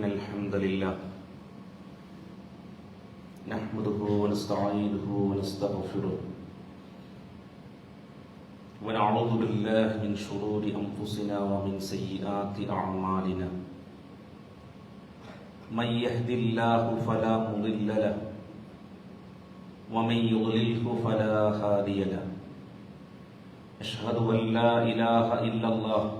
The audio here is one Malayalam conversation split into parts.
إن الحمد لله نحمده ونستعينه ونستغفره ونعوذ بالله من شرور أنفسنا ومن سيئات أعمالنا من يهد الله فلا مضل له ومن يضلله فلا هادي له أشهد أن لا إله إلا الله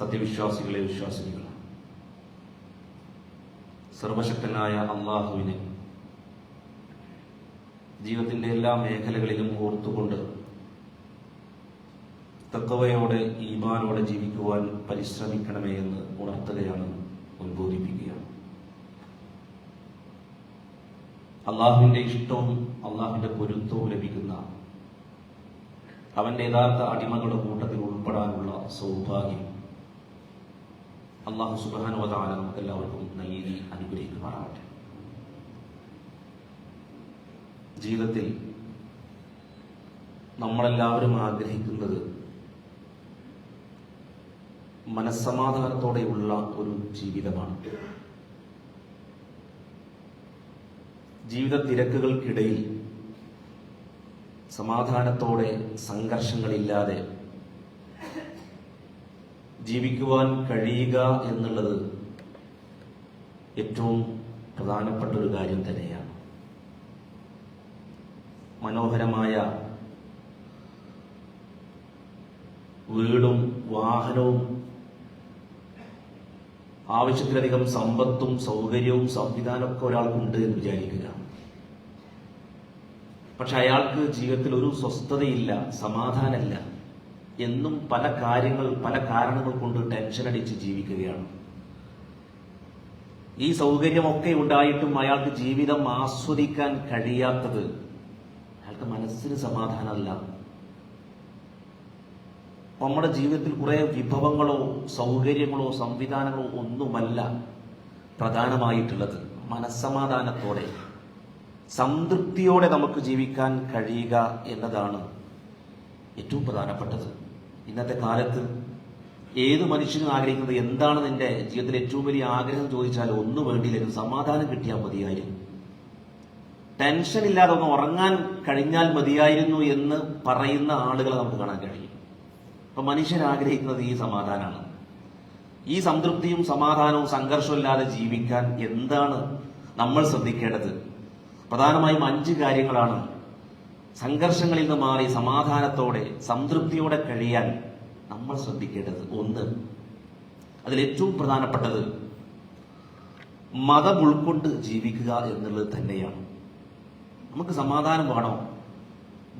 സത്യവിശ്വാസികളെ വിശ്വാസികൾ സർവശക്തനായ അള്ളാഹുവിനെ ജീവിതത്തിന്റെ എല്ലാ മേഖലകളിലും ഓർത്തുകൊണ്ട് തക്കവയോടെ ഈമാനോടെ ജീവിക്കുവാൻ പരിശ്രമിക്കണമേ എന്ന് ഉണർത്തുകയാണ് ഉത്ബോധിപ്പിക്കുകയാണ്. അള്ളാഹുവിന്റെ ഇഷ്ടവും അള്ളാഹുവിന്റെ പൊരുത്തവും ലഭിക്കുന്ന അവന്റെ യഥാർത്ഥ അടിമകളുടെ കൂട്ടത്തിൽ ഉൾപ്പെടാനുള്ള സൗഭാഗ്യം അള്ളാഹു സുബാനുവതാല നമുക്ക് എല്ലാവർക്കും നൽകി അനുഗ്രഹിക്കുമാറാവട്ടെ ജീവിതത്തിൽ നമ്മളെല്ലാവരും ആഗ്രഹിക്കുന്നത് മനസ്സമാധാനത്തോടെയുള്ള ഒരു ജീവിതമാണ്. ജീവിത തിരക്കുകൾക്കിടയിൽ സമാധാനത്തോടെ സംഘർഷങ്ങളില്ലാതെ ജീവിക്കുവാൻ കഴിയുക എന്നുള്ളത് ഏറ്റവും പ്രധാനപ്പെട്ട ഒരു കാര്യം തന്നെയാണ്. മനോഹരമായ വീടും വാഹനവും ആവശ്യത്തിലധികം സമ്പത്തും സൗകര്യവും സംവിധാനമൊക്കെ ഒരാൾക്കുണ്ട് എന്ന് വിചാരിക്കുക. പക്ഷെ അയാൾക്ക് ജീവിതത്തിൽ ഒരു സ്വസ്ഥതയില്ല സമാധാനമില്ല. എന്നും പല കാര്യങ്ങൾ പല കാരണങ്ങൾ കൊണ്ട് ടെൻഷൻ അടിച്ച് ജീവിക്കുകയാണ്. ഈ സൗകര്യമൊക്കെ ഉണ്ടായിട്ടും അയാൾക്ക് ജീവിതം ആസ്വദിക്കാൻ കഴിയാത്തത് അയാൾക്ക് മനസ്സിന് സമാധാനമല്ല. നമ്മുടെ ജീവിതത്തിൽ കുറെ വിഭവങ്ങളോ സൗകര്യങ്ങളോ സംവിധാനങ്ങളോ ഒന്നുമല്ല പ്രധാനമായിട്ടുള്ളത്. മനസ്സമാധാനത്തോടെ സംതൃപ്തിയോടെ നമുക്ക് ജീവിക്കാൻ കഴിയുക എന്നതാണ് ഏറ്റവും പ്രധാനപ്പെട്ടത്. ഇന്നത്തെ കാലത്ത് ഏത് മനുഷ്യനും ആഗ്രഹിക്കുന്നത് എന്താണ് നിന്റെ ജീവിതത്തിൽ ഏറ്റവും വലിയ ആഗ്രഹം ചോദിച്ചാൽ ഒന്നും വേണ്ടിയില്ലെങ്കിലും സമാധാനം കിട്ടിയാൽ മതിയായിരുന്നു. ടെൻഷൻ ഇല്ലാതെ ഒന്ന് ഉറങ്ങാൻ കഴിഞ്ഞാൽ മതിയായിരുന്നു എന്ന് പറയുന്ന ആളുകളെ നമുക്ക് കാണാൻ കഴിയും. അപ്പൊ മനുഷ്യൻ ആഗ്രഹിക്കുന്നത് ഈ സമാധാനമാണ്. ഈ സംതൃപ്തിയും സമാധാനവും സംഘർഷവും ഇല്ലാതെ ജീവിക്കാൻ എന്താണ് നമ്മൾ ശ്രദ്ധിക്കേണ്ടത്? പ്രധാനമായും അഞ്ച് കാര്യങ്ങളാണ് സംഘർഷങ്ങളിൽ നിന്ന് മാറി സമാധാനത്തോടെ സംതൃപ്തിയോടെ കഴിയാൻ നമ്മൾ ശ്രദ്ധിക്കേണ്ടത് ഒന്ന്. അതിലേറ്റവും പ്രധാനപ്പെട്ടത് മതം ഉൾക്കൊണ്ട് ജീവിക്കുക എന്നുള്ളത് തന്നെയാണ്. നമുക്ക് സമാധാനം വേണോ?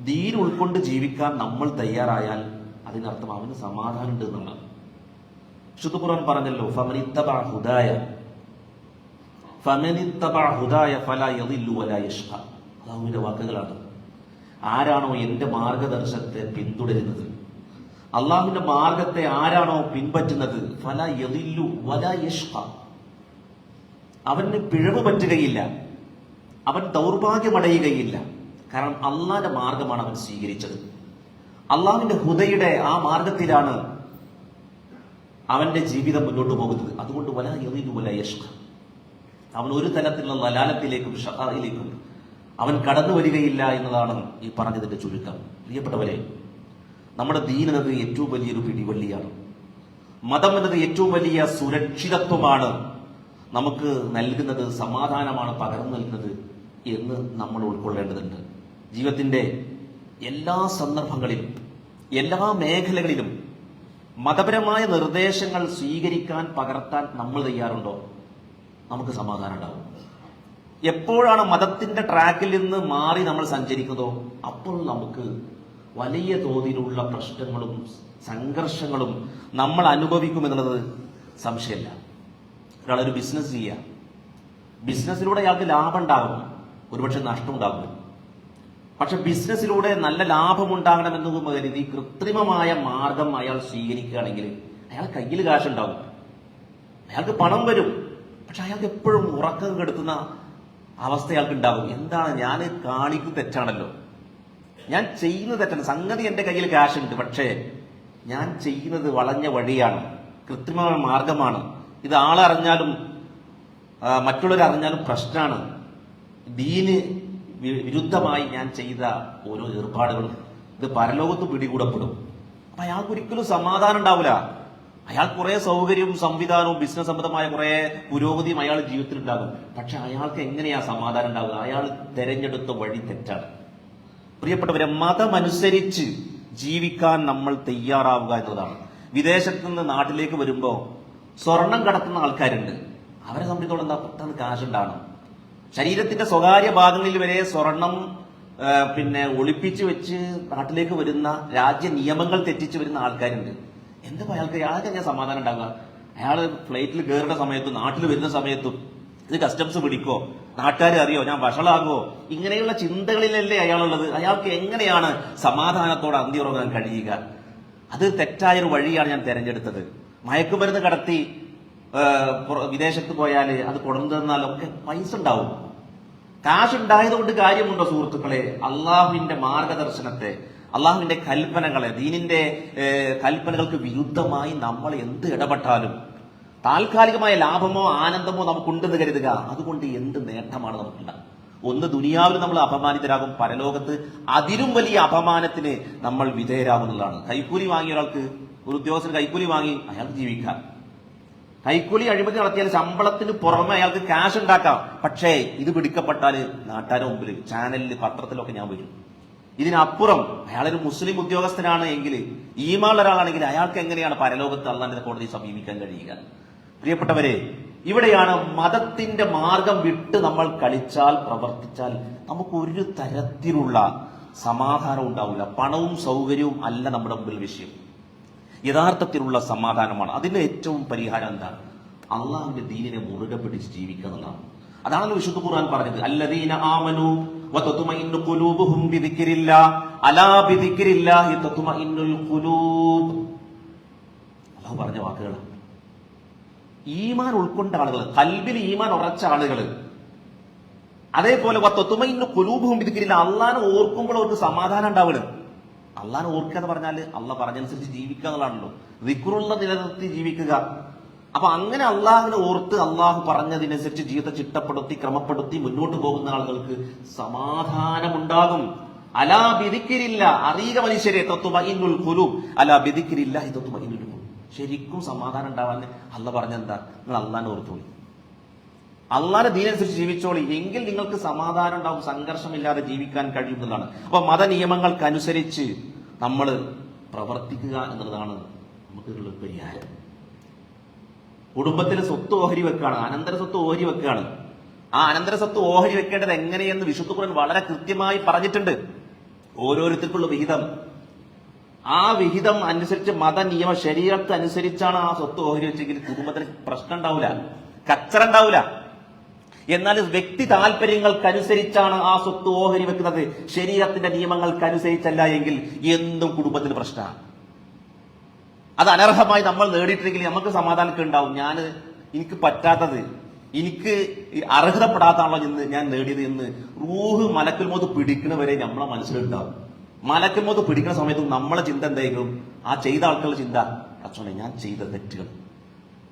ദീൻ ഉൾക്കൊണ്ട് ജീവിക്കാൻ നമ്മൾ തയ്യാറായാൽ അതിനർത്ഥം അവന് സമാധാനം ഉണ്ട് എന്നുള്ളതാണ്. വിശുദ്ധ ഖുർആൻ പറഞ്ഞല്ലോ ഫമനിത്തബ ഹുദായ. ഹുദായ ഫല യദില്ലു വല യഷ്ഖ അള്ളാഹുവിന്റെ വാക്കുകളാണ്. ആരാണോ എന്റെ മാർഗദർശനത്തെ പിന്തുടരുന്നത്? അള്ളാഹുവിന്റെ മാർഗത്തെ ആരാണോ പിൻപറ്റുന്നത്? ഫല യതില്ലു വല യഷ്ക അവന് പിഴവ് പറ്റുകയില്ല. അവൻ ദൗർഭാഗ്യമടയുകയില്ല. കാരണം അള്ളാന്റെ മാർഗമാണ് അവൻ സ്വീകരിച്ചത്. അള്ളാഹുവിന്റെ ഹുദയുടെ ആ മാർഗത്തിലാണ് അവന്റെ ജീവിതം മുന്നോട്ട് പോകുന്നത്. അതുകൊണ്ട് വല യതില്ലു വല യഷ്ക അവൻ ഒരു തരത്തിലുള്ള ലലാലത്തിലേക്കും ഷഹായിലേക്കും അവൻ കടന്നു വരികയില്ല എന്നതാണ് ഈ പറഞ്ഞതിന്റെ ചുരുക്കം. പ്രിയപ്പെട്ടവരെ നമ്മുടെ ദീൻ എന്നത് ഏറ്റവും വലിയൊരു പിടിവള്ളിയാണ്. മതം എന്നത് ഏറ്റവും വലിയ സുരക്ഷിതത്വമാണ്. നമുക്ക് നൽകുന്നത് സമാധാനമാണ് പകർന്നു നൽകുന്നത് എന്ന് നമ്മൾ ഉൾക്കൊള്ളേണ്ടതുണ്ട്. ജീവിതത്തിന്റെ എല്ലാ സന്ദർഭങ്ങളിലും എല്ലാ മേഖലകളിലും മതപരമായ നിർദ്ദേശങ്ങൾ സ്വീകരിക്കാൻ പകർത്താൻ നമ്മൾ തയ്യാറുണ്ടോ? നമുക്ക് സമാധാനം ഉണ്ടാവും. എപ്പോഴാണ് മതത്തിന്റെ ട്രാക്കിൽ നിന്ന് മാറി നമ്മൾ സഞ്ചരിക്കുന്നതോ അപ്പോൾ നമുക്ക് വലിയ തോതിലുള്ള പ്രശ്നങ്ങളും സംഘർഷങ്ങളും നമ്മൾ അനുഭവിക്കും എന്നുള്ളത് സംശയമില്ല. ഒരാളൊരു ബിസിനസ് ചെയ്യുക ബിസിനസ്സിലൂടെ അയാൾക്ക് ലാഭം ഉണ്ടാകും ഒരുപക്ഷെ നഷ്ടം ഉണ്ടാകും പക്ഷെ ബിസിനസ്സിലൂടെ നല്ല ലാഭം ഉണ്ടാകണമെന്ന് കരുതി കൃത്രിമമായ മാർഗം അയാൾ സ്വീകരിക്കുകയാണെങ്കിൽ അയാൾ കയ്യിൽ കാശുണ്ടാകും. അയാൾക്ക് പണം വരും. പക്ഷെ അയാൾക്ക് എപ്പോഴും ഉറക്കം കെടുത്തുന്ന അവസ്ഥ അയാൾക്ക് എന്താണ്? ഞാൻ കാണിക്കുന്ന തെറ്റാണല്ലോ. ഞാൻ ചെയ്യുന്നത് തെറ്റാണ്. സംഗതി എന്റെ കയ്യിൽ ക്യാഷ് ഉണ്ട് പക്ഷേ ഞാൻ ചെയ്യുന്നത് വളഞ്ഞ വഴിയാണ്. കൃത്രിമ മാർഗമാണ്. ഇത് ആളറിഞ്ഞാലും അറിഞ്ഞാലും പ്രശ്നമാണ് ദീന് വിരുദ്ധമായി ഞാൻ ചെയ്ത ഓരോ ഏർപ്പാടുകളും ഇത് പരലോകത്ത് പിടികൂടപ്പെടും. അപ്പൊ അയാൾക്ക് ഒരിക്കലും സമാധാനം ഉണ്ടാവില്ല അയാൾ കുറെ സൗകര്യവും സംവിധാനവും ബിസിനസ് സംബന്ധമായ കുറെ പുരോഗതിയും അയാൾ ജീവിതത്തിൽ ഉണ്ടാകും പക്ഷെ അയാൾക്ക് എങ്ങനെയാ സമാധാനം ഉണ്ടാകുക അയാൾ തെരഞ്ഞെടുത്ത വഴി തെറ്റാണ്. പ്രിയപ്പെട്ടവരെ മതമനുസരിച്ച് ജീവിക്കാൻ നമ്മൾ തയ്യാറാവുക എന്നതാണ്. വിദേശത്ത് നിന്ന് നാട്ടിലേക്ക് വരുമ്പോൾ സ്വർണം കടത്തുന്ന ആൾക്കാരുണ്ട്. അവരെ സംബന്ധിച്ചോളം എന്താ പെട്ടെന്ന് കാശുണ്ടാണ് ശരീരത്തിന്റെ സ്വകാര്യ ഭാഗങ്ങളിൽ വരെ സ്വർണം പിന്നെ ഒളിപ്പിച്ചു വെച്ച് നാട്ടിലേക്ക് വരുന്ന രാജ്യ നിയമങ്ങൾ തെറ്റിച്ച് വരുന്ന ആൾക്കാരുണ്ട്. എന്താ അയാൾക്ക് അയാൾക്ക് എങ്ങനെ സമാധാനം ഉണ്ടാവുക? അയാൾ ഫ്ലൈറ്റിൽ കയറുന്ന സമയത്തും നാട്ടിൽ വരുന്ന സമയത്തും ഇത് കസ്റ്റംസ് പിടിക്കോ? നാട്ടുകാർ അറിയോ? ഞാൻ വഷളാകുമോ ഇങ്ങനെയുള്ള ചിന്തകളിലല്ലേ അയാളുള്ളത്. അയാൾക്ക് എങ്ങനെയാണ് സമാധാനത്തോടെ അന്തിയുറങ്ങാൻ കഴിയുക? അത് തെറ്റായൊരു വഴിയാണ് ഞാൻ തെരഞ്ഞെടുത്തത്. മയക്കുമരുന്ന് കടത്തി വിദേശത്ത് പോയാൽ അത് കൊണ്ടുവന്നാലൊക്കെ പൈസ ഉണ്ടാവും. കാശുണ്ടായതുകൊണ്ട് കാര്യമുണ്ടോ സുഹൃത്തുക്കളെ? അള്ളാഹുവിന്റെ മാർഗദർശനത്തെ അള്ളാഹുവിന്റെ കൽപ്പനകളെ ദീനിന്റെ കൽപ്പനകൾക്ക് വിരുദ്ധമായി നമ്മൾ എന്ത് ഇടപെട്ടാലും താൽക്കാലികമായ ലാഭമോ ആനന്ദമോ നമുക്കുണ്ടെന്ന് കരുതുക. അതുകൊണ്ട് എന്ത് നേട്ടമാണ് നമുക്കുണ്ടാകുക ഒന്ന് ദുനിയാവിൽ നമ്മൾ അപമാനിതരാകും പരലോകത്ത് അതിലും വലിയ അപമാനത്തിന് നമ്മൾ വിധേയരാകുന്നതാണ് കൈക്കൂലി വാങ്ങിയ ഒരാൾക്ക് ഒരു ഉദ്യോഗസ്ഥന് കൈക്കൂലി വാങ്ങി അയാൾക്ക് ജീവിക്കാം. കൈക്കൂലി അഴിമതി നടത്തിയാൽ ശമ്പളത്തിന് പുറമെ അയാൾക്ക് ക്യാഷ് ഉണ്ടാക്കാം. പക്ഷേ ഇത് പിടിക്കപ്പെട്ടാൽ നാട്ടുകാരുടെ മുമ്പിൽ ചാനലിൽ പത്രത്തിലൊക്കെ ഞാൻ വരും. ഇതിനപ്പുറം അയാളൊരു മുസ്ലിം ഉദ്യോഗസ്ഥനാണ് എങ്കിൽ ഈമാനുള്ള ഒരാളാണെങ്കിൽ അയാൾക്ക് എങ്ങനെയാണ് പരലോകത്ത് അള്ളാന്റെ കോടതി സമീപിക്കാൻ കഴിയുക? പ്രിയപ്പെട്ടവരെ ഇവിടെയാണ് മതത്തിന്റെ മാർഗം വിട്ട് നമ്മൾ കളിച്ചാൽ പ്രവർത്തിച്ചാൽ നമുക്ക് ഒരു തരത്തിലുള്ള സമാധാനം ഉണ്ടാവില്ല. പണവും സൗകര്യവും അല്ല നമ്മുടെ മുമ്പിൽ വിഷയം. യഥാർത്ഥത്തിലുള്ള സമാധാനമാണ്. അതിന് ഏറ്റവും പരിഹാരം എന്താണ്? അള്ളാഹുവിന്റെ ദീനിനെ മുറുകെ പിടിച്ച് ജീവിക്കുക എന്നുള്ളതാണ്. അതാണല്ലോ വിശുദ്ധ ഖുർആൻ പറഞ്ഞത്. അല്ലദീന ആമനു അള്ളാഹു പറഞ്ഞ വാക്കുകളാണ് ഈമാൻ ഉൾക്കൊണ്ട ആളുകൾ കൽബിൽ ഈമാൻ ഉറച്ച ആളുകൾ അതേപോലെ വത്തൊത്തുമയിന്ന് കുലൂബും പിടിക്കില്ല അള്ളാനെ ഓർക്കുമ്പോൾ അവർക്ക് സമാധാനം ഉണ്ടാവില്ല അള്ളാനെ ഓർക്കുക എന്ന് പറഞ്ഞാൽ അള്ള പറഞ്ഞനുസരിച്ച് ജീവിക്കുക എന്നുള്ളതാണല്ലോ. വിക്രുള്ള നിലനിർത്തി ജീവിക്കുക. അപ്പൊ അങ്ങനെ അള്ളാഹിനെ ഓർത്ത് അള്ളാഹു പറഞ്ഞതിനനുസരിച്ച് ജീവിതം ചിട്ടപ്പെടുത്തി ക്രമപ്പെടുത്തി മുന്നോട്ട് പോകുന്ന ആളുകൾക്ക് സമാധാനമുണ്ടാകും. അലാ ബിദിക്കിരില്ല അറിയുക മനുഷ്യരെ തത്വമയിന്നുൽ കുലു അലാ ബിദിക്കിരില്ല ഖുലൂബ്. ശരിക്കും സമാധാനം ഉണ്ടാവാൻ അല്ല പറഞ്ഞെന്താ നിങ്ങൾ അള്ളാനെ ഓർത്തോളി. അള്ളാന്റെ ദീനനുസരിച്ച് ജീവിച്ചോളി. എങ്കിൽ നിങ്ങൾക്ക് സമാധാനം ഉണ്ടാവും സംഘർഷമില്ലാതെ ജീവിക്കാൻ കഴിയുന്നതാണ് അപ്പൊ മതനിയമങ്ങൾക്കനുസരിച്ച് നമ്മൾ പ്രവർത്തിക്കുക എന്നുള്ളതാണ് നമുക്കുള്ള പരിഹാരം. കുടുംബത്തിൽ സ്വത്ത് ഓഹരി വെക്കുകയാണ് അനന്തര സ്വത്ത് ഓഹരി വെക്കുകയാണ്. ആ അനന്തര സ്വത്ത് ഓഹരി വെക്കേണ്ടത് എങ്ങനെയെന്ന് വിശുദ്ധ ഖുർആൻ വളരെ കൃത്യമായി പറഞ്ഞിട്ടുണ്ട്. ഓരോരുത്തർക്കുള്ള വിഹിതം. ആ വിഹിതം അനുസരിച്ച് മത നിയമ ശരീരത്ത് അനുസരിച്ചാണ് ആ സ്വത്ത് ഓഹരി വെച്ചെങ്കിൽ കുടുംബത്തിന് പ്രശ്നം ഉണ്ടാവില്ല കച്ചറ ഉണ്ടാവില്ല എന്നാൽ വ്യക്തി താല്പര്യങ്ങൾക്കനുസരിച്ചാണ് ആ സ്വത്ത് ഓഹരി വെക്കുന്നത്. ശരീരത്തിന്റെ നിയമങ്ങൾക്കനുസരിച്ചല്ല എങ്കിൽ എന്തും കുടുംബത്തിന് പ്രശ്നമാണ്. അത് അനർഹമായി നമ്മൾ നേടിയിട്ടില്ലെങ്കിൽ നമുക്ക് സമാധാനമൊക്കെ ഉണ്ടാവും. ഞാൻ എനിക്ക് പറ്റാത്തത് എനിക്ക് അർഹതപ്പെടാത്താണല്ലോ ഇന്ന് ഞാൻ നേടിയത് എന്ന് റൂഹ് മലക്കുൽ മോത്ത് പിടിക്കണവരെ നമ്മളെ മനസ്സിലുണ്ടാവും. മലക്കുൽ പിടിക്കുന്ന സമയത്ത് നമ്മളെ ചിന്ത എന്തായിരിക്കും? ആ ചെയ്ത ആൾക്കുള്ള ചിന്ത അച്ഛനെ ഞാൻ ചെയ്ത തെറ്റുകൾ.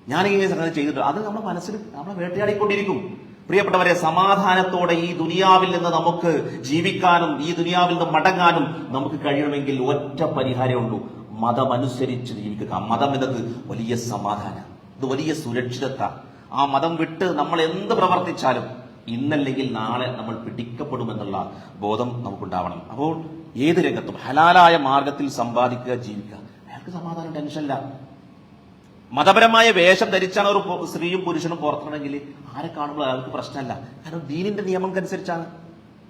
ഞാൻ ഈ സംഗതി ചെയ്തിട്ടുണ്ട്. അത് നമ്മുടെ മനസ്സിൽ നമ്മളെ വേട്ടയാടിക്കൊണ്ടിരിക്കും. പ്രിയപ്പെട്ടവരെ സമാധാനത്തോടെ ഈ ദുനിയാവിൽ നിന്ന് നമുക്ക് ജീവിക്കാനും ഈ ദുനിയാവിൽ നിന്ന് മടങ്ങാനും നമുക്ക് കഴിയണമെങ്കിൽ ഒറ്റ പരിഹാരമേ ഉള്ളൂ. മതമനുസരിച്ച് ജീവിക്കുക. മതം എന്നത് വലിയ സമാധാനം. ഇത് വലിയ സുരക്ഷിതത്വ. ആ മതം വിട്ട് നമ്മൾ എന്ത് പ്രവർത്തിച്ചാലും ഇന്നല്ലെങ്കിൽ നാളെ നമ്മൾ പിടിക്കപ്പെടുമെന്നുള്ള ബോധം നമുക്കുണ്ടാവണം. അപ്പോൾ ഏത് രംഗത്തും ഹലാലായ മാർഗത്തിൽ സമ്പാദിക്കുക ജീവിക്കുക. അയാൾക്ക് സമാധാനം ടെൻഷനില്ല. മതപരമായ വേഷം ധരിച്ചാണ് ഒരു സ്ത്രീയും പുരുഷനും പുറത്തിറങ്ങണമെങ്കിൽ ആരെ കാണുമ്പോൾ അയാൾക്ക് പ്രശ്നമല്ല. കാരണം ദീനിന്റെ നിയമം അനുസരിച്ചാണ്.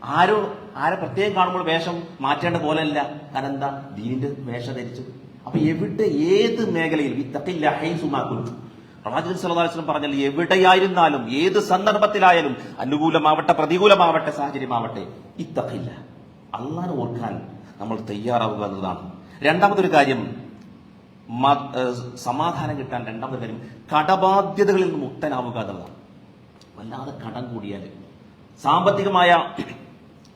ആരോ ആരെ പ്രത്യേകം കാണുമ്പോൾ വേഷം മാറ്റേണ്ട പോലെയല്ല. കാരണം എന്താ? ദീനിന്റെ വേഷം ധരിച്ചു. അപ്പൊ എവിടെ ഏത് മേഖലയിൽ? പ്രവാചകൻ സല്ലാസ്ലം പറഞ്ഞാൽ എവിടെയായിരുന്നാലും ഏത് സന്ദർഭത്തിലായാലും അനുകൂലമാവട്ടെ പ്രതികൂലമാവട്ടെ സാഹചര്യമാവട്ടെ ഇത്തക്കില്ല. അള്ളാഹ് ഓർക്കാൻ നമ്മൾ തയ്യാറാവുക എന്നതാണ്. രണ്ടാമതൊരു കാര്യം സമാധാനം കിട്ടാൻ രണ്ടാമത്തെ കാര്യം കടബാധ്യതകളിൽ നിന്ന് മുക്തനാവുക എന്നുള്ളതാണ് വല്ലാതെ കടം കൂടിയാൽ സാമ്പത്തികമായ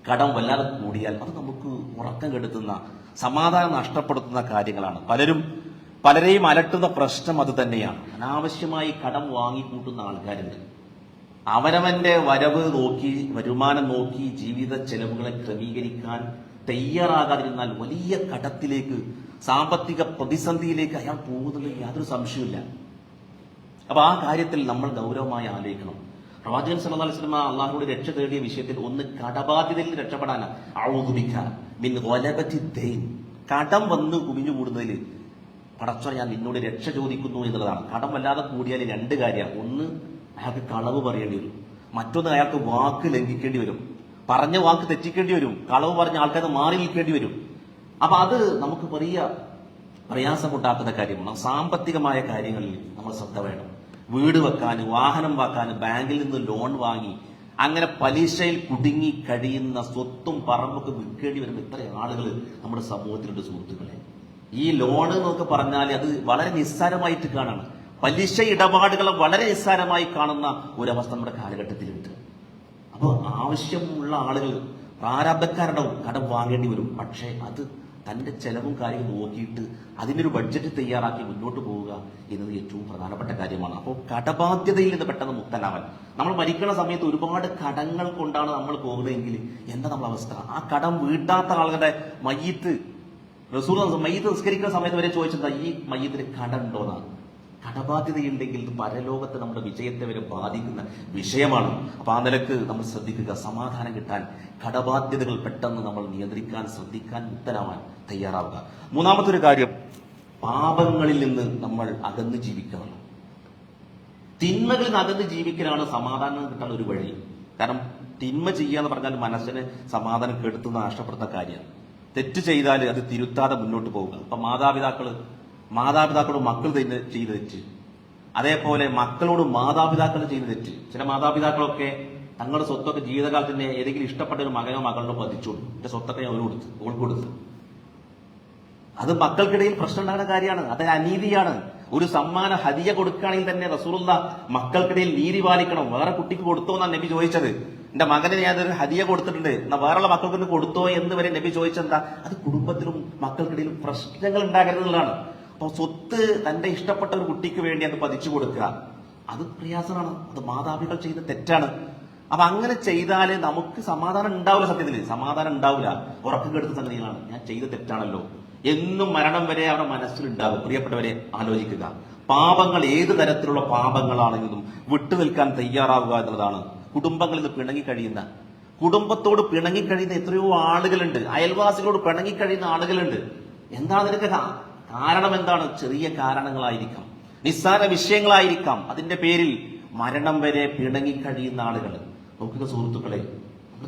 കടം വല്ലാതെ കൂടിയാൽ അത് നമുക്ക് ഉറക്കം കെടുത്തുന്ന സമാധാനം നഷ്ടപ്പെടുത്തുന്ന കാര്യങ്ങളാണ്. പലരും പലരെയും അലട്ടുന്ന പ്രശ്നം അത് തന്നെയാണ്. അനാവശ്യമായി കടം വാങ്ങിക്കൂട്ടുന്ന ആൾക്കാരുണ്ട്. അവനവന്റെ വരവ് നോക്കി വരുമാനം നോക്കി ജീവിത ചെലവുകളെ ക്രമീകരിക്കാൻ തയ്യാറാകാതിരുന്നാൽ വലിയ കടത്തിലേക്ക് സാമ്പത്തിക പ്രതിസന്ധിയിലേക്ക് അയാൾ പോകുന്നതിൽ യാതൊരു സംശയമില്ല അപ്പൊ ആ കാര്യത്തിൽ നമ്മൾ ഗൗരവമായി ആലോചിക്കണം. പ്രവാചകൻ സല്ലല്ലാഹു അലൈഹി വസല്ലം അള്ളാഹുവിടെ രക്ഷ തേടിയ വിഷയത്തിൽ ഒന്ന് കടബാധ്യതയിൽ രക്ഷപ്പെടാനാണ്. മിൻ ദൈൻ. കടം വന്ന് കുമിഞ്ഞു കൂടുന്നതിൽ പടച്ചോ ഞാൻ നിന്നോട് രക്ഷ ചോദിക്കുന്നു എന്നുള്ളതാണ്. കടം വല്ലാതെ കൂടിയാൽ രണ്ട് കാര്യമാണ് ഒന്ന് അയാൾക്ക് കളവ് പറയേണ്ടി വരും. മറ്റൊന്ന് അയാൾക്ക് വാക്ക് ലംഘിക്കേണ്ടി വരും. പറഞ്ഞ വാക്ക് തെറ്റിക്കേണ്ടി വരും. കളവ് പറഞ്ഞ ആൾക്കാർ മാറി നിൽക്കേണ്ടി വരും. അപ്പൊ അത് നമുക്ക് വലിയ പ്രയാസമുണ്ടാക്കുന്ന കാര്യമാണ്. സാമ്പത്തികമായ കാര്യങ്ങളിൽ നമ്മൾ ശ്രദ്ധ വേണം. വീട് വെക്കാൻ വാഹനം വെക്കാൻ ബാങ്കിൽ നിന്ന് ലോൺ വാങ്ങി അങ്ങനെ പലിശയിൽ കുടുങ്ങി കഴിയുന്ന സ്വത്തും പറമ്പൊക്കെ വിൽക്കേണ്ടി വരുന്ന ഇത്ര ആളുകൾ നമ്മുടെ സമൂഹത്തിലുണ്ട് സുഹൃത്തുക്കളെ. ഈ ലോൺ എന്നൊക്കെ പറഞ്ഞാൽ അത് വളരെ നിസ്സാരമായിട്ട് കാണാണ്. പലിശ ഇടപാടുകളെ വളരെ നിസ്സാരമായി കാണുന്ന ഒരവസ്ഥ നമ്മുടെ കാലഘട്ടത്തിലുണ്ട്. അപ്പോൾ ആവശ്യമുള്ള ആളുകൾ പ്രാരാബ്ധക്കാരുണ്ടാവും കടം വാങ്ങേണ്ടി വരും. പക്ഷേ അത് തന്റെ ചെലവും കാര്യവും നോക്കിയിട്ട് അതിനൊരു ബഡ്ജറ്റ് തയ്യാറാക്കി മുന്നോട്ട് പോവുക എന്നത് ഏറ്റവും പ്രധാനപ്പെട്ട കാര്യമാണ്. അപ്പോൾ കടബാധ്യതയിൽ നിന്ന് പെട്ടെന്ന് മുക്തനാവാൻ. നമ്മൾ മരിക്കുന്ന സമയത്ത് ഒരുപാട് കടങ്ങൾ കൊണ്ടാണ് നമ്മൾ പോകുന്നതെങ്കിൽ എന്താ നമ്മളെ അവസ്ഥ? ആ കടം വീട്ടാത്ത ആളുകളുടെ മയ്യത്ത് റസൂർ മയ്യത്ത് നിസ്കരിക്കുന്ന സമയത്ത് വരെ ചോദിച്ചെന്താ? ഈ മയ്യത്തിന് കടമുണ്ടോന്നാണ് കടബാധ്യതയുണ്ടെങ്കിൽ ഇത് പരലോകത്ത് നമ്മുടെ വിജയത്തെ വരെ ബാധിക്കുന്ന വിഷയമാണ്. അപ്പൊ ആ നിലയ്ക്ക് നമ്മൾ ശ്രദ്ധിക്കുക. സമാധാനം കിട്ടാൻ കടബാധ്യതകൾ പെട്ടെന്ന് നമ്മൾ നിയന്ത്രിക്കാൻ ശ്രദ്ധിക്കാൻ മുക്തനാവാൻ. തയ്യാറാവുക. മൂന്നാമത്തെ ഒരു കാര്യം പാപങ്ങളിൽ നിന്ന് നമ്മൾ അകന്ന് ജീവിക്കണം തിന്മകളിൽ നിന്ന് അകന്ന് ജീവിക്കലാണ് സമാധാനം കിട്ടാൻ ഒരു വഴി. കാരണം തിന്മ ചെയ്യുക എന്ന് പറഞ്ഞാൽ മനസ്സിന് സമാധാനം കെടുത്തുന്ന നഷ്ടപ്പെടുന്ന കാര്യം തെറ്റ് ചെയ്താൽ അത് തിരുത്താതെ മുന്നോട്ട് പോവുക. അപ്പൊ മാതാപിതാക്കൾ മാതാപിതാക്കളും മക്കൾ തന്നെ ചെയ്ത തെറ്റ്. അതേപോലെ മക്കളോട് മാതാപിതാക്കൾ ചെയ്ത് തെറ്റ്. ചില മാതാപിതാക്കളൊക്കെ തങ്ങളുടെ സ്വത്തൊക്കെ ജീവിതകാലത്തിന്റെ ഏതെങ്കിലും ഇഷ്ടപ്പെട്ട ഒരു മകനോ മകളോ പതിച്ചു എന്റെ സ്വത്തൊക്കെ ഞാൻ അവന് കൊടുത്തു. അത് മക്കൾക്കിടയിൽ പ്രശ്നം ഉണ്ടാകുന്ന കാര്യമാണ്. അത് അനീതിയാണ്. ഒരു സമ്മാന ഹദിയ കൊടുക്കുകയാണെങ്കിൽ തന്നെ റസൂറുള്ള മക്കൾക്കിടയിൽ നീതി പാലിക്കണം. വേറെ കുട്ടിക്ക് കൊടുത്തോ എന്നാണ് നബി ചോദിച്ചത്. എന്റെ മകന് ഞാൻ ഒരു ഹദിയ കൊടുത്തിട്ടുണ്ട്. എന്നാ വേറെയുള്ള മക്കൾക്ക് കൊടുത്തോ എന്ന് വരെ നബി ചോദിച്ചെന്താ അത് കുടുംബത്തിലും മക്കൾക്കിടയിലും പ്രശ്നങ്ങൾ ഉണ്ടാകരുതെന്നുള്ളതാണ് അപ്പൊ സ്വത്ത് തന്റെ ഇഷ്ടപ്പെട്ട ഒരു കുട്ടിക്ക് വേണ്ടി അത് പതിച്ചു കൊടുക്കുക. അത് പ്രയാസമാണ്. അത് മാതാപിതാക്കൾ ചെയ്ത തെറ്റാണ്. അപ്പൊ അങ്ങനെ ചെയ്താൽ നമുക്ക് സമാധാനം ഉണ്ടാവില്ല സത്യത്തിൽ. സമാധാനം ഉണ്ടാവില്ല. ഉറക്കം കെടുത്ത സംഗതികളാണ്. ഞാൻ ചെയ്ത തെറ്റാണല്ലോ. എന്നും മരണം വരെ അവരുടെ മനസ്സിലുണ്ടാകും. പ്രിയപ്പെട്ടവരെ ആലോചിക്കുക. പാപങ്ങൾ ഏത് തരത്തിലുള്ള പാപങ്ങളാണെങ്കിലും വിട്ടുനിൽക്കാൻ തയ്യാറാവുക എന്നുള്ളതാണ് കുടുംബങ്ങളിൽ പിണങ്ങി കഴിയുന്ന കുടുംബത്തോട് പിണങ്ങി കഴിയുന്ന എത്രയോ ആളുകളുണ്ട്. അയൽവാസികളോട് പിണങ്ങി കഴിയുന്ന ആളുകളുണ്ട്. എന്താണ് നിനക്ക് കാരണം എന്താണ്? ചെറിയ കാരണങ്ങളായിരിക്കാം. നിസ്സാര വിഷയങ്ങളായിരിക്കാം. അതിന്റെ പേരിൽ മരണം വരെ പിണങ്ങി കഴിയുന്ന ആളുകൾ. നോക്കുന്ന സുഹൃത്തുക്കളെ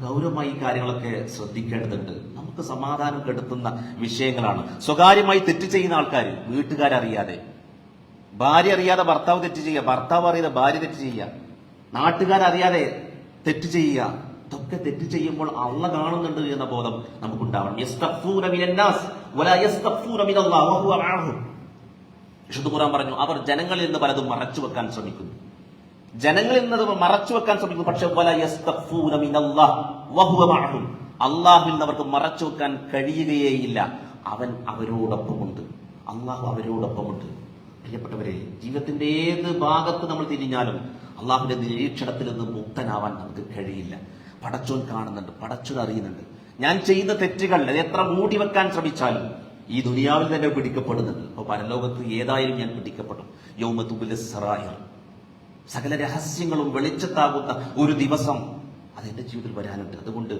ഗൗരവമായി ഈ കാര്യങ്ങളൊക്കെ ശ്രദ്ധിക്കേണ്ടതുണ്ട്. നമുക്ക് സമാധാനം കെടുത്തുന്ന വിഷയങ്ങളാണ്. സ്വകാര്യമായി തെറ്റ് ചെയ്യുന്ന ആൾക്കാർ വീട്ടുകാരറിയാതെ. ഭാര്യ അറിയാതെ ഭർത്താവ് തെറ്റ് ചെയ്യുക. ഭർത്താവ് അറിയാതെ ഭാര്യ തെറ്റ് ചെയ്യുക. നാട്ടുകാരറിയാതെ തെറ്റ് ചെയ്യുക. ഇതൊക്കെ തെറ്റ് ചെയ്യുമ്പോൾ അള്ള കാണുന്നുണ്ട് എന്ന ബോധം നമുക്കുണ്ടാവണം. ഖുറാൻ പറഞ്ഞു അവർ ജനങ്ങളിൽ നിന്ന് പലതും മറച്ചു വെക്കാൻ ശ്രമിക്കുന്നു. ജനങ്ങളിൽ നിന്ന് മറച്ചു വെക്കാൻ ശ്രമിക്കുന്നു. പക്ഷെ അള്ളാഹുവിൽ അവർക്ക് മറച്ചു വെക്കാൻ കഴിയുകയേയില്ല. അവൻ അവരോടൊപ്പമുണ്ട്. അള്ളാഹു അവരോടൊപ്പമുണ്ട്. പ്രിയപ്പെട്ടവരെ ജീവിതത്തിന്റെ ഏത് ഭാഗത്ത് നമ്മൾ തിരിഞ്ഞാലും അള്ളാഹുവിന്റെ നിരീക്ഷണത്തിൽ നിന്ന് മുക്തനാവാൻ നമുക്ക് കഴിയില്ല. പടച്ചോൻ കാണുന്നുണ്ട് പടച്ചോൻ അറിയുന്നുണ്ട്. ഞാൻ ചെയ്യുന്ന തെറ്റുകൾ എത്ര മൂടി വെക്കാൻ ശ്രമിച്ചാലും ഈ ദുനിയാവിൽ തന്നെ പിടിക്കപ്പെടുന്നുണ്ട്. അപ്പൊ പരലോകത്ത് ഏതായാലും ഞാൻ പിടിക്കപ്പെടും. യൗമത്തുബിലെ സറായർ. സകല രഹസ്യങ്ങളും വെളിച്ചത്താകുന്ന ഒരു ദിവസം അത് എന്റെ ജീവിതത്തിൽ വരാനുണ്ട്. അതുകൊണ്ട്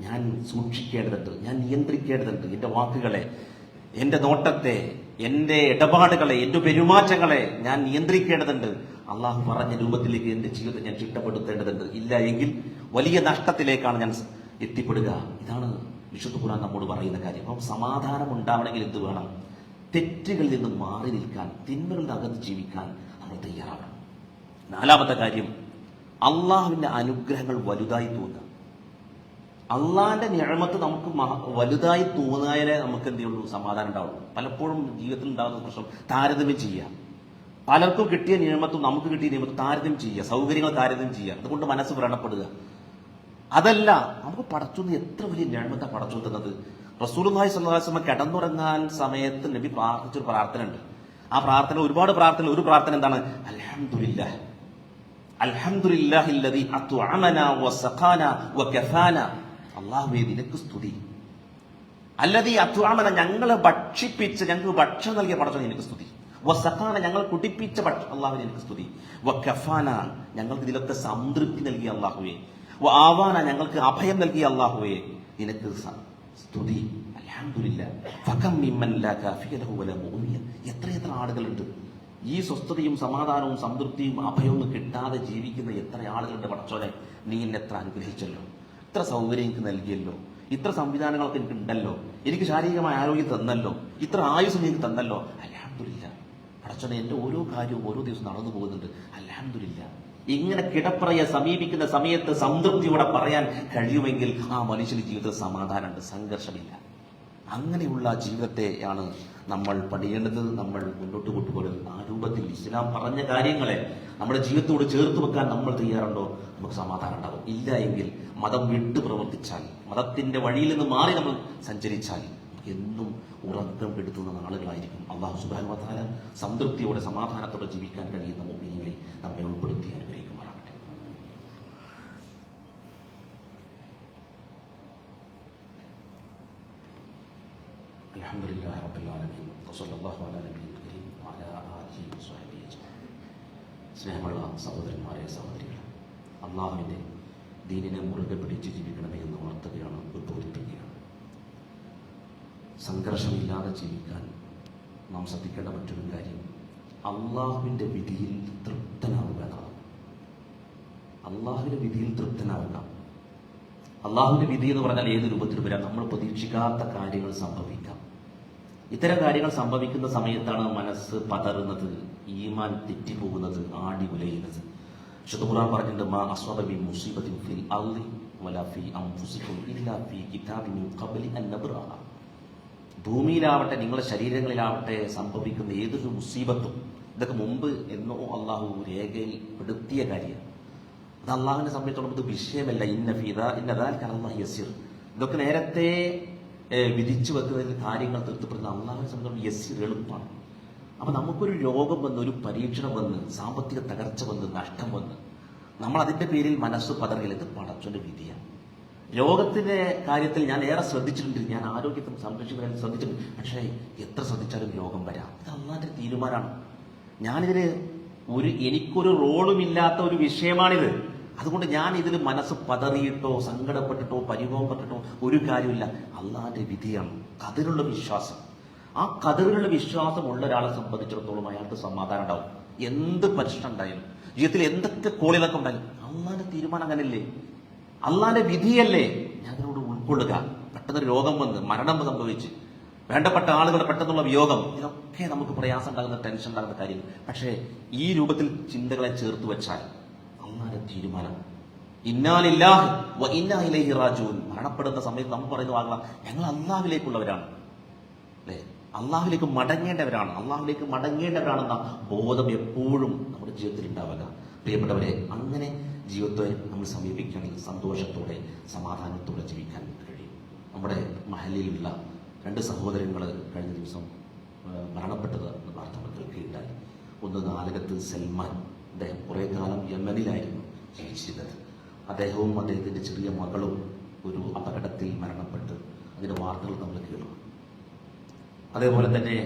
ഞാൻ സൂക്ഷിക്കേണ്ടതുണ്ട്. ഞാൻ നിയന്ത്രിക്കേണ്ടതുണ്ട് എന്റെ വാക്കുകളെ. എന്റെ നോട്ടത്തെ എന്റെ ഇടപാടുകളെ എന്റെ പെരുമാറ്റങ്ങളെ ഞാൻ നിയന്ത്രിക്കേണ്ടതുണ്ട്. അള്ളാഹു പറഞ്ഞ രൂപത്തിലേക്ക് എന്റെ ജീവിതം ഞാൻ ചിട്ടപ്പെടുത്തേണ്ടതുണ്ട്. ഇല്ല എങ്കിൽ വലിയ നഷ്ടത്തിലേക്കാണ് ഞാൻ എത്തിപ്പെടുക. ഇതാണ് വിശുദ്ധ ഖുർആൻ നമ്മോട് പറയുന്ന കാര്യം. അപ്പം സമാധാനം ഉണ്ടാവണമെങ്കിൽ എന്ത് വേണം? തെറ്റുകളിൽ നിന്ന് മാറി നിൽക്കാൻ തിന്മകളുടെ അകത്ത് ജീവിക്കാൻ നമ്മൾ തയ്യാറാവണം. നാലാമത്തെ കാര്യം അള്ളാഹുവിന്റെ അനുഗ്രഹങ്ങൾ വലുതായി തോന്നുക. അള്ളാഹിന്റെ നിഴമത്ത് നമുക്ക് വലുതായി തോന്നിയാലേ നമുക്ക് എന്ത് ചെയ്യുള്ളൂ? സമാധാനം ഉണ്ടാവുള്ളൂ. പലപ്പോഴും ജീവിതത്തിൽ ഉണ്ടാകുന്ന പ്രശ്നം താരതമ്യം ചെയ്യുക. പലർക്കും കിട്ടിയ നിയമത്തും നമുക്ക് കിട്ടിയ നിയമത്തും താരതമ്യം ചെയ്യുക. സൗകര്യങ്ങൾ താരതമ്യം ചെയ്യുക. അതുകൊണ്ട് മനസ്സ് വ്രണപ്പെടുക. അതല്ല നമുക്ക് പടച്ചു എത്ര വലിയ ഞാമത്ത പടച്ചു തന്നത്? അലൈഹി വസല്ലം കിടന്നുറങ്ങാൻ സമയത്ത് നബി പ്രാർത്ഥിച്ചൊരു പ്രാർത്ഥന ഉണ്ട് ആ പ്രാർത്ഥന ഒരുപാട് പ്രാർത്ഥന ഒരു പ്രാർത്ഥന എന്താണ്? അൽഹംദുലില്ലാഹ്. ഞങ്ങളെ ഭക്ഷിപ്പിച്ച് ഞങ്ങൾക്ക് ഭക്ഷണം നൽകിയ പടച്ചോ നിനക്ക് സ്തുതി. വസഖാന ഞങ്ങൾ കുടിപ്പിച്ച ഭക്ഷ അള്ളാഹുവിനെ എനിക്ക് സ്തുതി. ഞങ്ങൾക്ക് ഇതിലൊക്കെ സംതൃപ്തി നൽകിയ അള്ളാഹുവെ. ആവാന ഞങ്ങൾക്ക് അഭയം നൽകിയ അള്ളാഹുവെ. നിനക്ക് സ്തുതി. മുഗ്നിയ എത്രയെത്ര ആളുകളുണ്ട്. ഈ സ്വസ്ഥതയും സമാധാനവും സംതൃപ്തിയും അഭയവും കിട്ടാതെ ജീവിക്കുന്ന എത്ര ആളുകളുടെ പടച്ചോനെ നീ എന്നെ എത്ര അനുഗ്രഹിച്ചല്ലോ? ഇത്ര സൗകര്യം എനിക്ക് നൽകിയല്ലോ? ഇത്ര സംവിധാനങ്ങളൊക്കെ എനിക്ക് ഉണ്ടല്ലോ? എനിക്ക് ശാരീരികമായ ആരോഗ്യം തന്നല്ലോ? ഇത്ര ആയുസ് എനിക്ക് തന്നല്ലോ? അല്ലാണ്ടില്ല പടച്ചോനെ എന്റെ ഓരോ കാര്യവും ഓരോ ദിവസം നടന്നു പോകുന്നുണ്ട്. അല്ലാണ്ടില്ല ഇങ്ങനെ കിടപ്പറയെ സമീപിക്കുന്ന സമയത്ത് സംതൃപ്തിയോടെ പറയാൻ കഴിയുമെങ്കിൽ ആ മനുഷ്യന് ജീവിതത്തിൽ സമാധാനമുണ്ട് സംഘർഷമില്ല. അങ്ങനെയുള്ള ജീവിതത്തെയാണ് നമ്മൾ പഠിക്കേണ്ടത് നമ്മൾ മുന്നോട്ട് കൊണ്ടുപോകുന്നത് ആ രൂപത്തിൽ ഇസ്ലാം പറഞ്ഞ കാര്യങ്ങളെ നമ്മുടെ ജീവിതത്തോട് ചേർത്ത് വെക്കാൻ നമ്മൾ തയ്യാറുണ്ടോ? നമുക്ക് സമാധാനം ഉണ്ടാകും ഇല്ല എങ്കിൽ മതം വിട്ടു പ്രവർത്തിച്ചാൽ മതത്തിന്റെ വഴിയിൽ നിന്ന് മാറി നമ്മൾ സഞ്ചരിച്ചാൽ എന്നും ഉറക്കം കെടുത്തുന്ന നാളുകളായിരിക്കും. അള്ളാഹു സുബാൻ സംതൃപ്തിയോടെ സമാധാനത്തോടെ ജീവിക്കാൻ കഴിയുന്ന മുമ്പിനെ നമ്മെ ഉൾപ്പെടുത്തി അനുഗ്രഹിക്കുമാറാകട്ടെ الحمد لله رب العالمين وصلى الله على نبينا الكريم وعلى آله وصحبه أجمعين സ്നേഹമുള്ള സഹോദരന്മാരെ സഹോദരികളെ അള്ളാഹുവിൻ്റെ ദീനിനെ മുറുകെ പിടിച്ച് ജീവിക്കണമേ എന്ന് ഉണർത്തുകയാണ് ഉദ്ബോധിപ്പിക്കുകയാണ് സംഘർഷമില്ലാതെ ജീവിക്കാൻ നാം ശ്രദ്ധിക്കേണ്ട മറ്റൊരു കാര്യം അള്ളാഹുവിൻ്റെ വിധിയിൽ തൃപ്തനാവുക എന്നതാണ് അള്ളാഹുവിൻ്റെ വിധിയിൽ തൃപ്തനാവുക അള്ളാഹുവിന്റെ വിധി എന്ന് പറഞ്ഞാൽ ഏത് രൂപത്തിൽ വരാം നമ്മൾ പ്രതീക്ഷിക്കാത്ത കാര്യങ്ങൾ സംഭവിക്കാം ഇത്തരം കാര്യങ്ങൾ സംഭവിക്കുന്ന സമയത്താണ് മനസ്സ് പതറുന്നത് ഈമാൻ തെറ്റിപ്പോകുന്നത് ആടി ഉലയുന്നത്. ഖുർആൻ പറഞ്ഞിട്ടുണ്ട് മാ അൻ ഭൂമിയിലാവട്ടെ നിങ്ങളുടെ ശരീരങ്ങളിലാവട്ടെ സംഭവിക്കുന്ന ഏതൊരു മുസീബത്തും ഇതൊക്കെ മുമ്പ് എന്നോ അള്ളാഹു രേഖയിൽ പെടുത്തിയ കാര്യമാണ് അത് അള്ളാഹുവിനെ സംബന്ധിച്ചിടത്തോളം ഇത് വിഷയമല്ല. ഇന്ന ഫീദ ഇന്നതാൽ അള്ളാഹ് യസീർ. ഇതൊക്കെ നേരത്തെ വിധിച്ചു വെക്കുന്നതിൽ കാര്യങ്ങൾ തൃപ്തിപ്പെടുന്ന അള്ളാഹുവിനെ സംബന്ധിച്ചിടത്തോളം യെസ് എളുപ്പമാണ് അപ്പൊ നമുക്കൊരു രോഗം വന്ന് ഒരു പരീക്ഷണം വന്ന് സാമ്പത്തിക തകർച്ച വന്ന് നഷ്ടം വന്ന് നമ്മൾ അതിന്റെ പേരിൽ മനസ്സ് പതറിയില്ല പടച്ചൊരു വിധിയാണ്. രോഗത്തിന്റെ കാര്യത്തിൽ ഞാൻ ഏറെ ശ്രദ്ധിച്ചിട്ടുണ്ട്. ഞാൻ ആരോഗ്യത്തെ സംരക്ഷിക്കാൻ ശ്രദ്ധിച്ചിട്ടുണ്ട്. പക്ഷേ എത്ര ശ്രദ്ധിച്ചാലും രോഗം വരാം. ഇത് അള്ളാന്റെ തീരുമാനമാണ്. ഞാനിതിന് ഒരു എനിക്കൊരു റോളും ഇല്ലാത്ത ഒരു വിഷയമാണിത്. അതുകൊണ്ട് ഞാൻ ഇതിൽ മനസ്സ് പതറിയിട്ടോ സങ്കടപ്പെട്ടിട്ടോ പരിഭവപ്പെട്ടിട്ടോ ഒരു കാര്യമില്ല അള്ളാന്റെ വിധിയാണ് കതിരുള്ള വിശ്വാസം. ആ കതിരുള്ള വിശ്വാസം ഉള്ള ഒരാളെ സംബന്ധിച്ചിടത്തോളം അയാൾക്ക് സമാധാനം ഉണ്ടാവും. എന്ത് പരിശ്രമം ഉണ്ടായാലും ജീവിതത്തിൽ എന്തൊക്കെ കോളിലൊക്കെ ഉണ്ടായാലും അള്ളാന്റെ തീരുമാനം അങ്ങനല്ലേ? അള്ളാന്റെ വിധിയല്ലേ? ഞാൻ അതിനോട് ഉൾക്കൊള്ളുക. പെട്ടെന്ന് രോഗം വന്ന് മരണം സംഭവിച്ച് വേണ്ടപ്പെട്ട ആളുകളുടെ പെട്ടെന്നുള്ള വിയോഗം ഇതൊക്കെ നമുക്ക് പ്രയാസം ഉണ്ടാകുന്ന ടെൻഷൻ ഉണ്ടാകുന്ന കാര്യം പക്ഷേ ഈ രൂപത്തിൽ ചിന്തകളെ ചേർത്ത് വെച്ചാൽ അള്ളാന്റെ തീരുമാനം. ഇന്നാലില്ലാഹ് വ ഇലൈഹി മരണപ്പെടുന്ന സമയത്ത് നമ്മൾ പറയുന്ന വാങ്ങാം ഞങ്ങൾ അള്ളാഹിലേക്കുള്ളവരാണ് അല്ലേ? അള്ളാഹുലേക്ക് മടങ്ങേണ്ടവരാണ്. അള്ളാഹുലേക്ക് മടങ്ങേണ്ടവരാണെന്ന ബോധം എപ്പോഴും നമ്മുടെ ജീവിതത്തിൽ ഉണ്ടാവുക പ്രിയപ്പെട്ടവരെ അങ്ങനെ ജീവിതത്തെ നമ്മൾ സമീപിക്കുകയാണെങ്കിൽ സന്തോഷത്തോടെ സമാധാനത്തോടെ ജീവിക്കാൻ കഴിയും. നമ്മുടെ മഹലിലുള്ള രണ്ട് സഹോദരങ്ങൾ കഴിഞ്ഞ ദിവസം മരണപ്പെട്ടത് എന്ന് വാർത്തകൾ കേൾക്കുകയുണ്ടായി. ഒന്ന് നാലകത്ത് സൽമാൻ. അദ്ദേഹം കുറേ കാലം യമനിലായിരുന്നു. ജീവിച്ചിരുന്നത്. അദ്ദേഹവും അദ്ദേഹത്തിന്റെ ചെറിയ മകളും ഒരു അപകടത്തിൽ മരണപ്പെട്ട്. അതിന്റെ വാർത്തകൾ നമ്മൾ കേൾക്കും. അതേപോലെ തന്നെ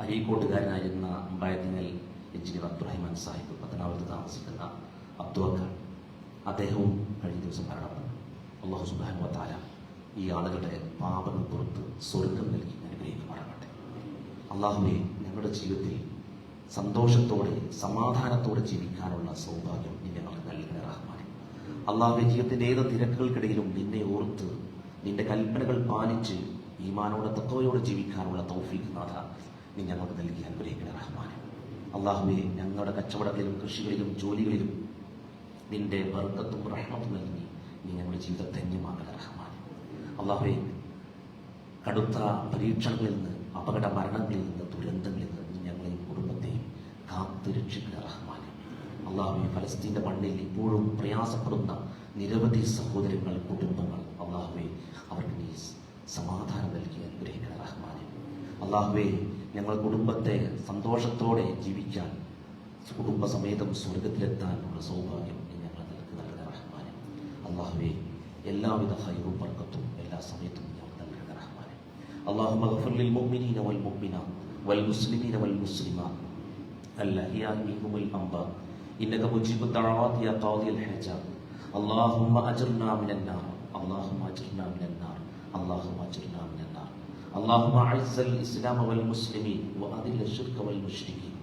അരീക്കോട്ടുകാരനായിരുന്ന അമ്പായത്തിങ്ങൽ എഞ്ചിനീയർ അബ്ദുറഹിമാൻ സാഹിബ് പത്തനാപുരത്ത് താമസിക്കുന്ന അബ്ദുവക്ക അദ്ദേഹവും കഴിഞ്ഞ ദിവസം മരണപ്പെട്ടു. അള്ളാഹു സുബാനു താല ഈ ആളുകളുടെ പാപങ്ങൾ പുറത്ത് സ്വർഗം നൽകി അനുഗ്രഹിക്കുമാറാകട്ടെ അള്ളാഹുവെ ഞങ്ങളുടെ ജീവിതത്തിൽ സന്തോഷത്തോടെ സമാധാനത്തോടെ ജീവിക്കാനുള്ള സൗഭാഗ്യം നീ ഞങ്ങൾക്ക് നൽകണേ റഹ്മാനെ അള്ളാഹുവെ ജീവിതത്തിന്റെ ഏത് തിരക്കുകൾക്കിടയിലും നിന്നെ ഓർത്ത് നിന്റെ കൽപ്പനകൾ പാലിച്ച് ഈമാനോടെ തത്വയോടെ ജീവിക്കാനുള്ള തൗഫീഖ് നാഥ നീ ഞങ്ങൾക്ക് നൽകി അനുഗ്രഹിക്കണേ റഹ്മാനെ. അള്ളാഹുവെ ഞങ്ങളുടെ കച്ചവടത്തിലും കൃഷികളിലും ജോലികളിലും നിന്റെ വർഗത്തും റഹ്മത്തും നൽകി നീ ഞങ്ങളുടെ ജീവിതം ധന്യമാക്കണ റഹ്മാൻ അള്ളാഹുവെ കടുത്ത പരീക്ഷണങ്ങളിൽ നിന്ന് അപകട മരണങ്ങളിൽ നിന്ന് ദുരന്തങ്ങളിൽ നിന്ന് ഞങ്ങളെയും കുടുംബത്തെയും കാത്തു രക്ഷിക്കണ റഹ്മാനെ. അള്ളാഹുവെ ഫലസ്തീൻ്റെ മണ്ണിൽ ഇപ്പോഴും പ്രയാസപ്പെടുന്ന നിരവധി സഹോദരങ്ങൾ കുടുംബങ്ങൾ അള്ളാഹുവെ അവർക്ക് നീ സമാധാനം നൽകി അനുഗ്രഹിക്കുന്ന റഹ്മാനെ അള്ളാഹുവെ ഞങ്ങൾ കുടുംബത്തെ സന്തോഷത്തോടെ ജീവിക്കാൻ കുടുംബസമേതം സ്വർഗത്തിലെത്താനുള്ള സൗഭാഗ്യം നീ ഞങ്ങൾ നിനക്ക് നൽകുന്ന റഹ്മാനെ അള്ളാഹുവെ എല്ലാവിധ ഹൈറും ബർക്കത്തും എല്ലാ സമയത്തും നീ ഞങ്ങൾക്ക് നൽകുന്ന റഹ്മാനെ اللهم اغفر للمؤمنين والمؤمنات والمسلمين والمسلمات الأحياء منهم والأموات إنك مجيب الدعوات يا قاضي الحاجات اللهم أجرنا من النار اللهم أجرنا من النار اللهم أجرنا من النار اللهم أعز الإسلام والمسلمين وأذل الشرك والمشركين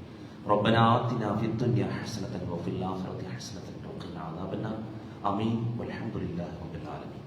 ربنا آتنا في الدنيا حسنة وفي الآخرة حسنة وقنا عذاب النار آمين والحمد لله رب العالمين